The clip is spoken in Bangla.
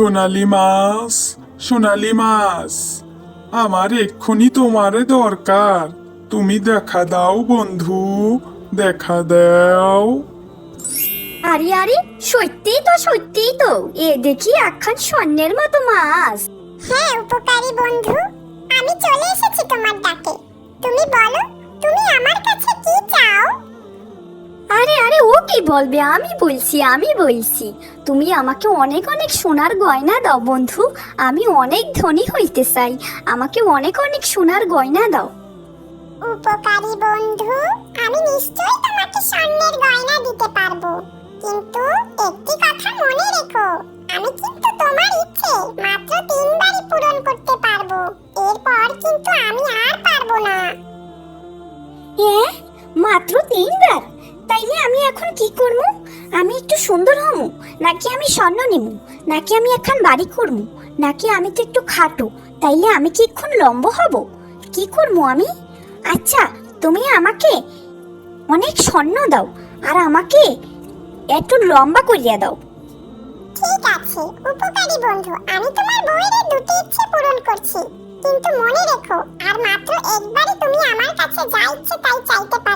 সোনালি মাছ সোনালি মাছ আমার এক্ষুনি তোমারে দরকার। তুমি দেখা দাও বন্ধু দেখা দাও। আরে আরে সত্যিই তো সত্যিই তো। এ দেখি একখান স্বর্ণের মতো মাছ। হ্যাঁ উপকারী বন্ধু আমি চলে এসেছি তোমার ডাকে। তুমি বলো কি বলবে? আমি বলছি আমি বলছি। তুমি আমাকে অনেক অনেক সোনার গয়না দাও বন্ধু। আমি অনেক ধনী হইতে চাই। আমাকে অনেক অনেক সোনার গয়না দাও। উপকারী বন্ধু আমি নিশ্চয়ই তোমাকে স্বর্ণের গয়না দিতে পারব। কিন্তু একটি কথা মনে রেখো আমি কিন্তু তোমার ইচ্ছে মাত্র তিনবারই পূরণ করতে পারব। এরপর কিন্তু আমি আর পারব না। এ? মাত্র তিনবার? তাইলে এখন কি করব আমি একটু সুন্দর হমু? নাকি আমি স্বর্ণ নিমু? নাকি আমি এখন বাড়ি করব নাকি আমি তো একটু খাটো? তাইলে আমি কি এখন লম্ব হব? কি করব আমি? আচ্ছা তুমি আমাকে অনেক স্বর্ণ দাও, আর আমাকে একটু লম্বা করিয়া দাও। ঠিক আছে, উপকারী বন্ধু, আমি তোমার বউয়ের দুটি ইচ্ছে পূরণ করছি। কিন্তু মনে রেখো, আর মাত্র একবারই তুমি আমার কাছে যা ইচ্ছে তাই চাইতে পারবে